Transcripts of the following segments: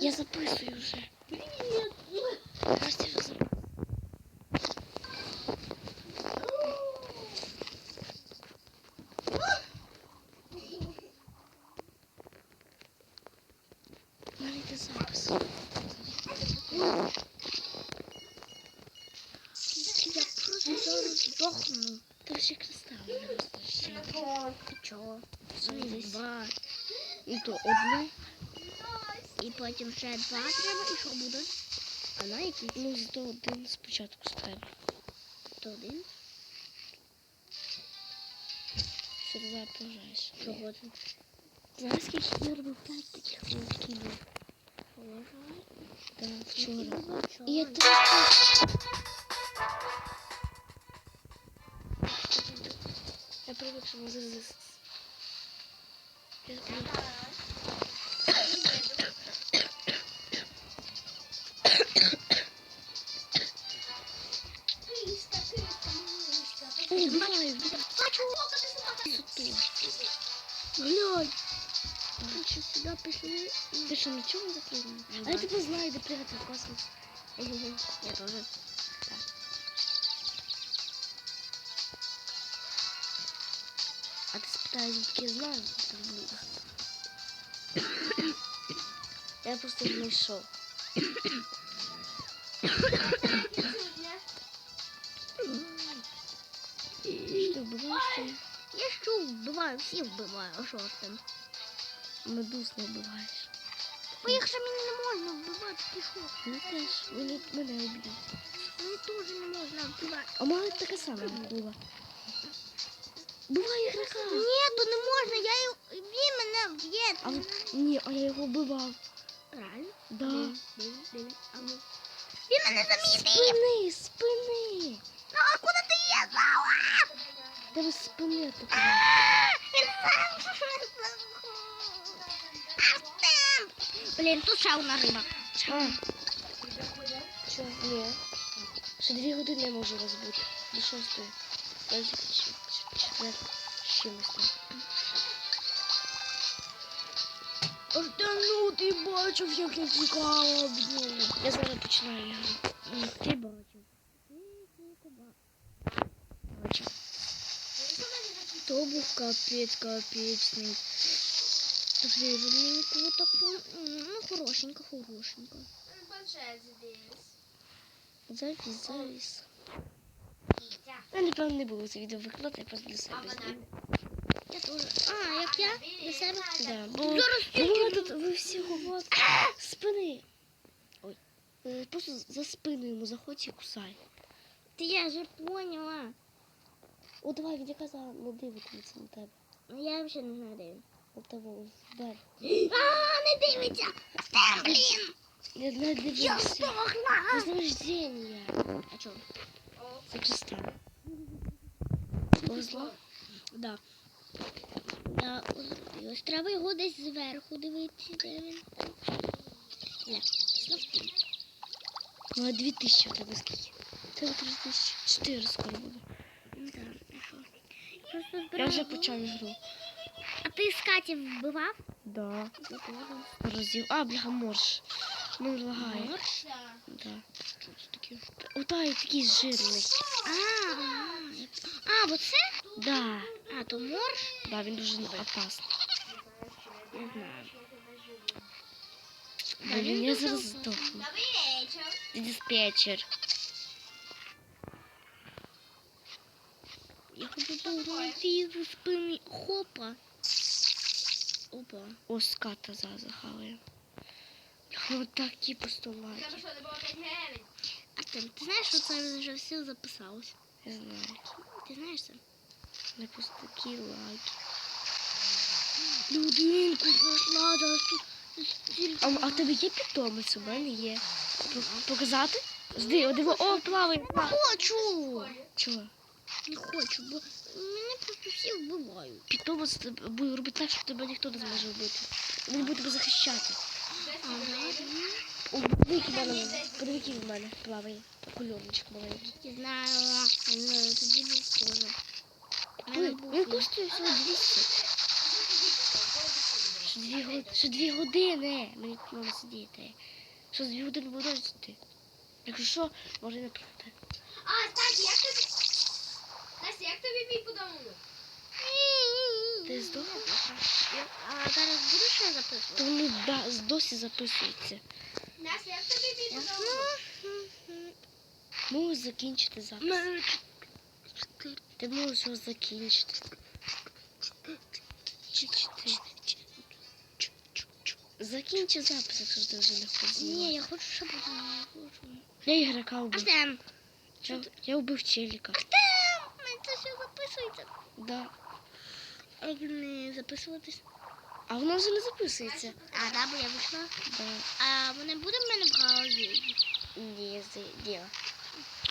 Я записую вже. Привет. Настя вже запис. Я просто зараз здохну. Та ще розтащили. Чого? Два. І то одну. І потім ще два треба, і що буде? А на який? Ну, зато один спочатку ставлю. То один? Що ти зараз пожаєш? Чого ти? Знаєш, скільки я робив п'ять таких великих був? Так, вчора. І я три. Я привик, що не зазис. Я привик. Глянь. Хочу сюди пішли. Ти що, нічого не закинув? Ну, А я да. тебе знаю, де пригати в космос. Я теж. А ти спитаєш, звідки я знаю, що ти блюдо. Я просто знайшов. Що вбиваю, всіх вбиваю, а що тим? Медуз не вбиваєш. Бо їх же мені не можна вбивати, ти що? Ну теж, вони мене вб'ють. Мені теж не можна вбивати. А мама така сама була. Буває ігрока. Ні, то не можна, я його... Він мене вб'є. А ні, а я його вбивав. Реально? Да. Ну. Він мене замітив! Спини, спини. Ну, а куди ти їздила? Тебе спини таке. Він сам. Артем! Блін, тут ще одна риба. А. Чо? Ні. Ще дві години я можу розбити. До шостої. Я з- ч- ч- четвер з чимось там. Артем, ну ти бачив, як я тікала, блін. Я зараз починаю ігру. Ти бачив. Бачу. То був капець капецний. Живненько таку, ну, хорошенько, хорошенько. Завіс, завіс. Я напевно не буду це відео викладати, я просто для себе зніму. Я теж. А, як я? Для себе? Да, бо ви тут ви всі говорите. Спини. Ой. Е, Просто за спину йому заходь і кусай. Ти я вже поняла. О, давай, від яка за не дивитиметься на тебе. Я взагалі не знаю, де він. На тебе вверх. А, не дивиться! Стем, блін! Я не Я дивлюся. здохла! З. А чого? За кристал. Повезло? Да. Я ось треба його десь зверху дивитися, де він там. Ля, знов Ну, а дві тисячі у тебе скільки? Тисячі. Чотири скоро буде. Ну так, а що? Просто Я вже почав ігру. А ти з Каті вбивав? Да. Розділ. А, бляха, морж. Ну, лагає. Морж? Да. Таке? Ота і такий жирний. А, а, бо це? Да. А, то морж? Да, він дуже опасний. Не знаю. Блін, я зараз здохну. Диспетчер. Зі спини. Хопа. Опа. О, ската за захаваю. Вот такі постулаки. Артем, ти знаєш, що це вже все записалось? Я знаю. Ти знаєш це? Не просто такі лайки. Людинку знайшла, зараз тут. А, а в тебе є питомець? У мене є. Показати? Жди, о, диво, о, плаває. Хочу! Чого? Не хочу, бо мене просто всі вбивають. Тебе буде робити так, що тебе ніхто не зможе вбити. Він буде тебе захищати. О, подивіться в мене, подивіться в мене плаває. Кульоночок маленький. Не знаю, але тоді був був він коштує всього 200. Ще дві, год... ще дві години. Мені треба сидіти. Що дві години буду жити? Якщо що, може не прийти. А, так, як тобі... Тобі мій подарунок? Ти здохла? А зараз буду ще То записувати? вони да, досі записуються. Настя, як тобі мій подарунок? Можеш закінчити запис. Ти можеш його закінчити. Закінчи запис, якщо ти вже не хочеш. Ні, я хочу, щоб не хочу. Я ігрока вбив. Артем! Я, я вбив челіка. Артем! Записується. Да. А як не записуватись? А воно вже не записується. А, да, бо я вийшла. Да. А вони буде в мене в галузі? Ні, ні.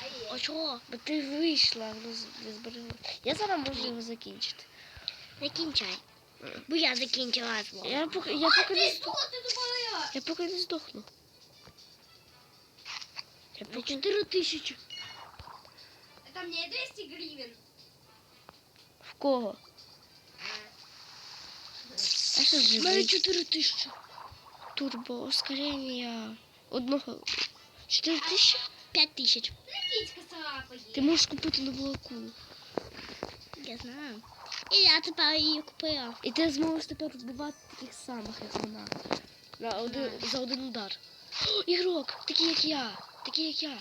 А. А чого? Бо ти вийшла, воно не зберегло. Я зараз можу його закінчити. Закінчай. Бо я закінчила свого. Я поки, я поки не здохну. Я поки не здохну. Я поки... 4 тисячі. Это мне 200 гривен. Кого? А що У мене 4 тисячі. Турбо ускорення одного. 4 тисячі? 5 тисяч. Ти можеш купити нову акулу. Я знаю. І я тепер її купила. І ти зможеш тепер вбивати таких самих, як вона. На один, за один удар. О, ігрок, такий як я. Такий як я.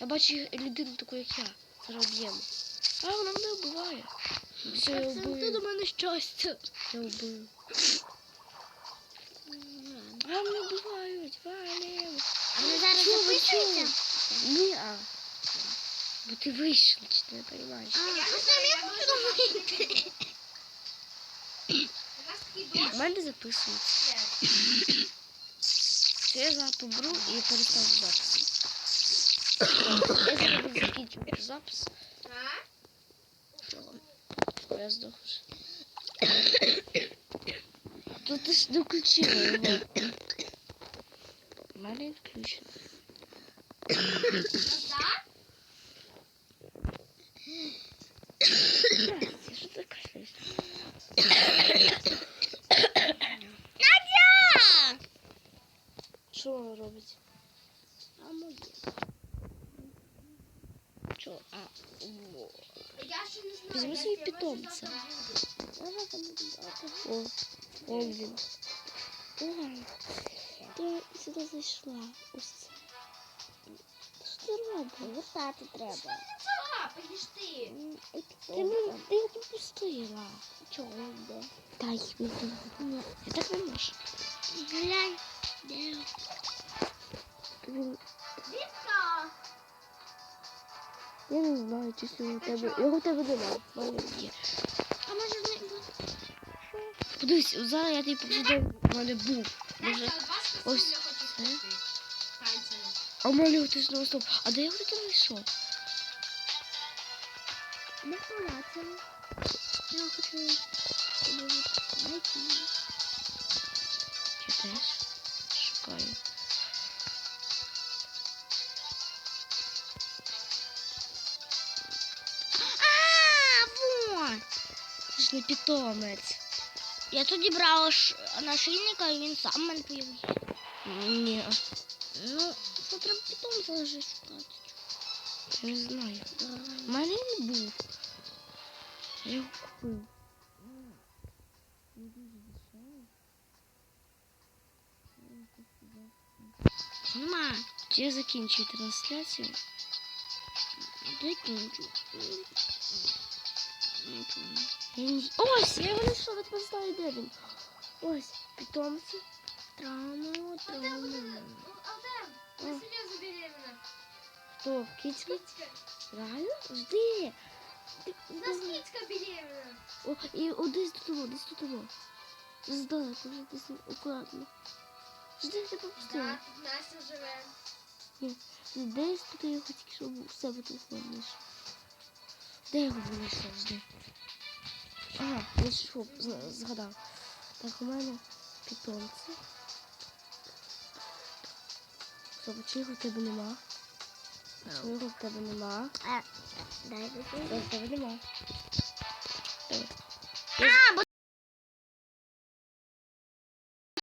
Я бачу людину таку, як я. Зараз вб'ємо. А вона мене вбиває. Все, я Це до мене щастя. Я вбив. А мене вбивають, валім. А вони зараз Чого? Ні, а. Бо ти вийшла, чи ти не розумієш? А, Я не знаю, я я хочу. У мене записується. Що я зараз побру і перестану запис. Я зараз буду закінчувати запис. Я здох вже. Тут ти ж не включила його. У мене він включено. Назад? Настя, що ти кажеш? Надя! Що вона робить? А моє. Що? А, о. Я ще не знаю. Візьми як собі я, може, питомця. завтра буду. Вона там брати. О, он він. Ой, ти сюди зайшла. Ось це. Що ти робиш? Вертати треба. Царапаєш ти. Ти, мене- ти його пропустила. Чого йде? Дай мені. Ні, я так не можу. Глянь. Де? Він, я не знаю, чи сьогодні у тебе. Його у тебе немає. В мене є. А може не буде? Подивись, зараз я тобі покажу, де в мене був. Може. Ось це. А в мене його теж стоп. А де я його таки знайшов? Не ховатися. Я хочу знайти. Я теж Це ж не питомець. Я тоді брала ш... нашийника, і він сам мене появився. Ні, Ну, це треба питомця лежить шукати. я не знаю. У мене не був. Я його купив. Нема. Чи я закінчую трансляцію? Закінчу. Ось, я його знайшов, я тебе знаю, де він. Ось, питомці. Травму. Алтем, О. я серйозно беременна. Хто? Кицька? Кицька. Реально? Жди. Ти- У нас кицька беременна. О, і о, десь тут, о, десь тут. о. Здалеку, вже десь акуратно. Жди, я тебе Да, пустила. тут Настя живе. Десь тут я його тільки що у себе телефон знайшов. Де його було завжди? Ага, я що згадав. Так, у мене питомці. Тобто, Собачиху в тебе нема. Чого в тебе нема? Е, е, дай, дай, дай. Дай, в тебе нема. А, бо